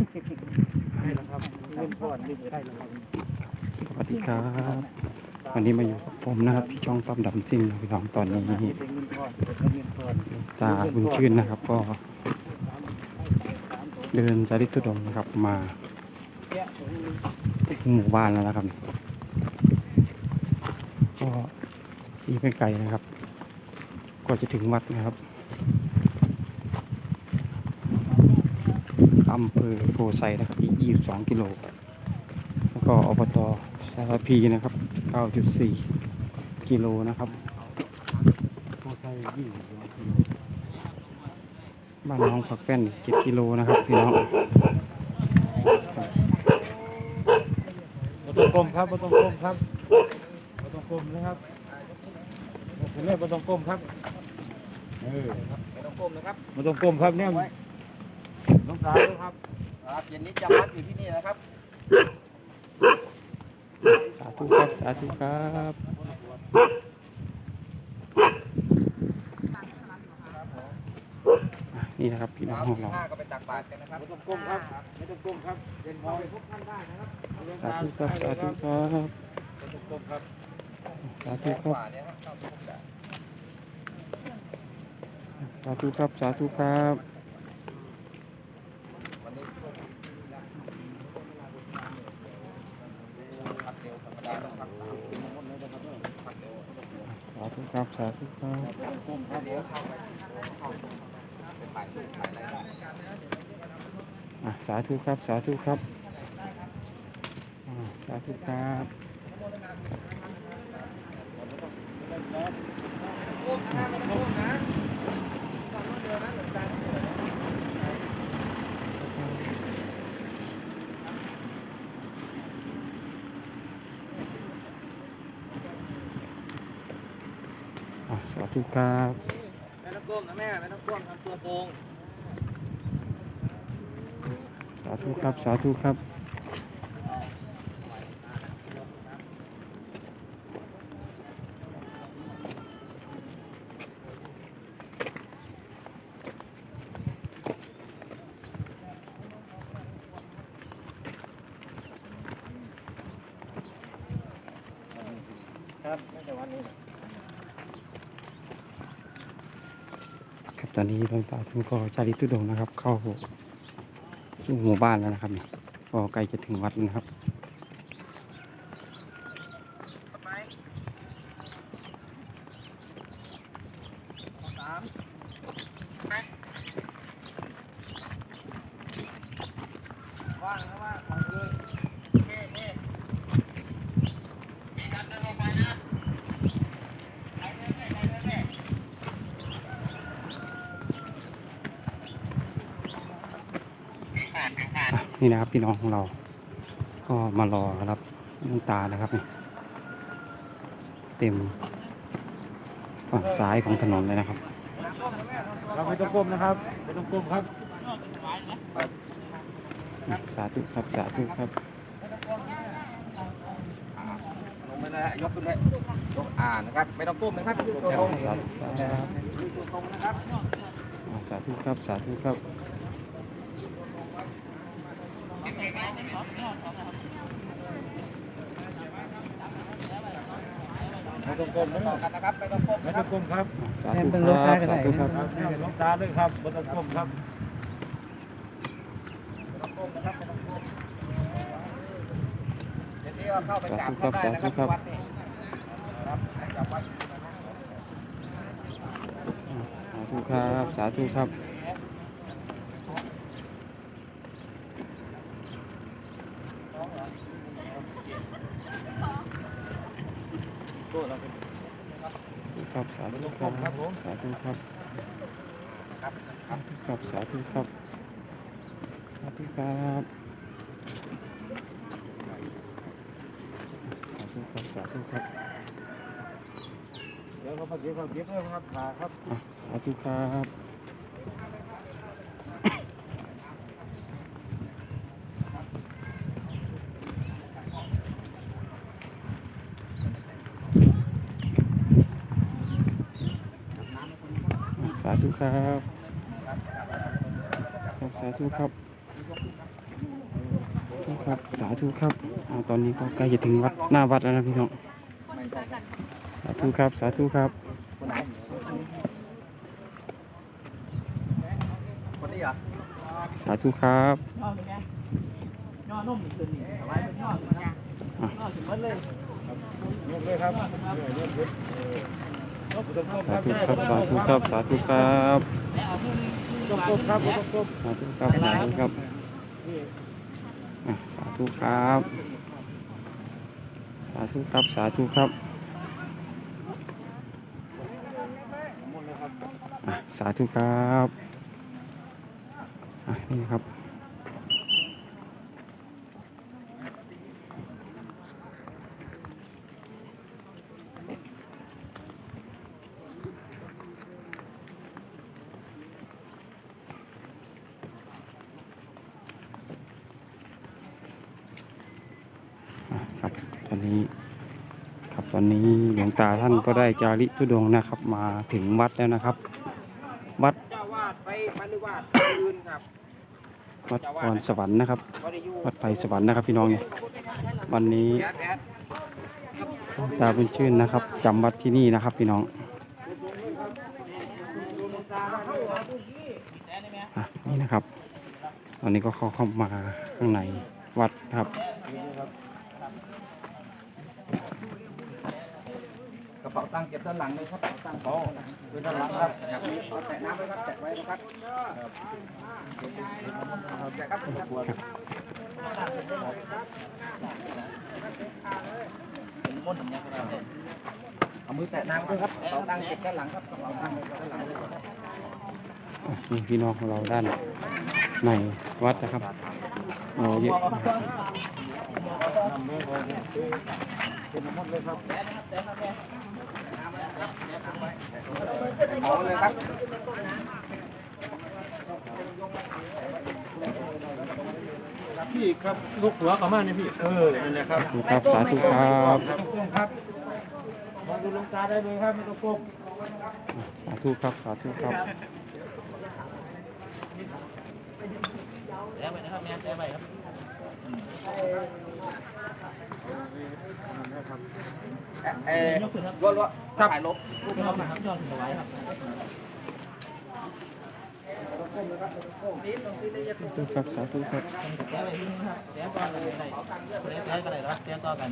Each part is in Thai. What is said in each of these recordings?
ได้แล้วครับเงินพอดึงไปได้แล้วครับสวัสดีครับ วันนี้มาอยู่กับผมนะครับ ที่ช่องต้อมดำซิ่งพี่น้องตอนนี้ตาบุญชื่นนะครับ ก็ เดินจาริกทุดงนะครับมาถึงหมู่บ้านแล้วนะครับ ก็อีกไม่ไกลนะครับ ก็จะถึงวัดนะครับ อำเภอโพไซนะครับอีก22 กิโล แล้วก็อบตสารพีนะครับ 9.4 กิโลนะครับโคไทยยี่สิบสองกิโลบ้านน้องผักแป้น 7 กิโลนะครับพี่น้องบ่ต้องกลมครับบ่ต้องกลมครับบ่ต้องกลมนะครับผมเรียกบ่ต้องกลมครับเออไม่ต้องก้มนะครับบ่ต้องกลมครับเนี่ย สาวด้วยครับครับเย็นนี้จำวัดอยู่ที่นี่นะครับ สาธุครับ สาธุครับอะนี่นะครับพี่น้องเช้าของที่เราห้าก็ไปตักบาตรกันนะครับไม่ต้องกลมครับไม่ต้องกลมครับเย็นพอไปพบท่านได้นะครับสาธุครับสาธุครับไม่ต้องกลมครับสาธุกครับว่าเนี่ยครับเข้าไปพบได้สาธุครับสาธุครับ วันนี้พักเร็วธรรมดาต้องพักสามชั่วโมงเลยนะครับพักเร็ว สาธุครับ สาธุครับสาธุครับ สาธุครับ สาธุครับอ่าสาธุครับอะ สาธุครับไม่ต้องก้มนะแม่ไม่ต้องก้มทำตัวโป่งสาธุครับ สาธุครับครับไม่แต่วันนี้ ครับต อนนี้หลวงตาท่านก็จาริกทุดงนะครับ เข้าสู่หมู่บ้านแล้วนะครับเนี่ยก็ใกล้จะถึงวัดนะครับว่างนะว่างเอาเลยโอเคโอเคนี่ครับเดินลงไปนะไปเรื่อยๆไปเรื่อยๆ นี่นะครับพี่น้องของเรา ก็มารอรับหลวงตานะครับเนี่ยเต็มฝั่งซ้ายของถนนเลยนะครับเราไม่ต้องกลมนะครับไม่ต้องกลมครับสาธุครับสาธุครับลงไปเลยฮะยกขึ้นเลยยกอ่านะครับ ไม่ต้องก้มนะครับตัวตรงสาธุครับตัวตรงนะครับอ่าสาธุครับสาธุครับ ไม่ต้องกลมนะต่อกันนะครับไม่ต้องก้มไม่นะคต้รัอบงกลมครับสาธุครับสาธุครับครับนี่น้องตาด้วยครับไม่ต้องกลมครับไม่ต้องก้มนะครับไม่ต้องก้มเดี๋ยวนี้เราเข้าไปกราบท่านได้นะครับที่วัดนี่ครับจำวัดสาธุครับ สาธุครับ ครับสาธุครับสาธุครับสาธุครับสาธุครับสาธุครับสาธุครับสาธุครับเดี๋ยวเรามาเก็บเราเก็บด้วยครับขาครับอะสาธุครับาธุครับครับสาธุครับครับสาธุครับอาตอนนี้ก็ใกล้จะถึงวัดหน้าวัดแล้วนะพี่น้องสาธุครับสาธุครับสาธุครับย่อนุ่มขึ้นนี่ไว้เป็นย่อนะย่อถึงหมดเลยยกเลยครับ เออยกเลยเออยกต้มๆคสารับธุครับสาธุครับสาธุครับแล้วเอาขึ้นต้มๆครับต้มสาธุครับสาธุครับอะสาธุครับสาธุครับสาธุครับอะสาธุครับอะนี่นะครับ ครับตอนนี้ครับตอนนี้หลวงตาท่านก็ได้จาริทุดงค์นะครับ มาถึงวัดแล้วนะครับ วัดเจ้าวาดไปปฏิวัติอื่นครับวัดพรสวรรค์นะครับบริยูวัดไผ่สวรรค์นะครับพี่น้องเนี่ยวันนี้แอดแอดหลวงตาบุญชื่นนะครับจำวัดที่นี่นะครับพี่น้องอะนี่นะครับ ตอนนี้ก็เข้าเข้ามาข้างในวัดครับ กระเป๋าตังค์เก็บด้านหลังเลยครับตังค์เขาเป็นด้านหลังครับอยากมีแตะน้ำไว้ครับแตะไว้นะครับแตะครับเอามือแตะน้ำด้วยครับกระเป๋าตังค์เก็บด้านหลังครับกระเป๋าตังค์เก็บด้านหลังเลยอะนี่พี่น้องของเราด้านในวัดนะครับโอ้เยอะ เนื้อก่อนเป็นน้ำมันเลยครับเอาเลยครับพี่ครับลูกหัวเขามาเนี่ยพี่ เออนั่นแหละครับสาธุครับ สาธุครับต้มๆครับมองดูหลวงตาได้เลยครับไม่ต้องก้มสาธุครับ สาธุครับเอ่อรถรถถ่ายลบรูปเข้ามาครับ ยอดถวายครับสาธุครับสาธุครับแก้ไปที่นี่ครับแก้อนเลยไหนแก้กันเลยเนาะแก้ต่อกัน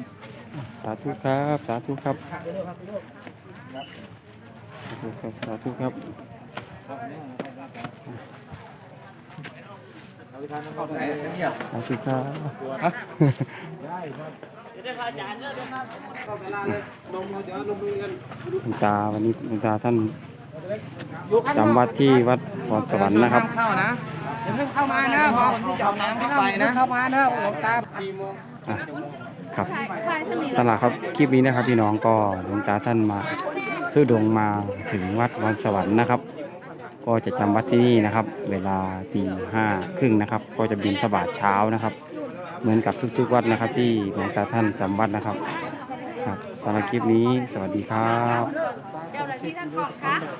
สาธุครับสาธุครับสาธุครับสาธุครับสาธุครับ ได้ครับเดี๋ยวพระอาจารย์เด้อครับเข้าเวลาเลยลงมือเดี๋ยวลงมือกันหลวงตาวันนี้หลวงตาท่านจำวัดที่วัดพรสวรรค์นะครับเข้านะอย่าเพิ่งเข้ามานะพอผมจะเอาน้ำเข้าไปนะเข้ามานะหลวงตาอะครับสลากครับคลิปนี้นะครับพี่น้องก็หลวงตาท่านมาซื้อดวงมาถึงวัดวันสวรรค์นะครับ ก็จะจำวัดที่นี่นะครับ เวลาตีห้าครึ่งนะครับ ก็จะบินสบาทเช้านะครับ เหมือนกับทุกๆวัดนะครับ ที่หลวงตาท่านจำวัดนะครับครับสำหรับคลิปนี้สวัสดีครับ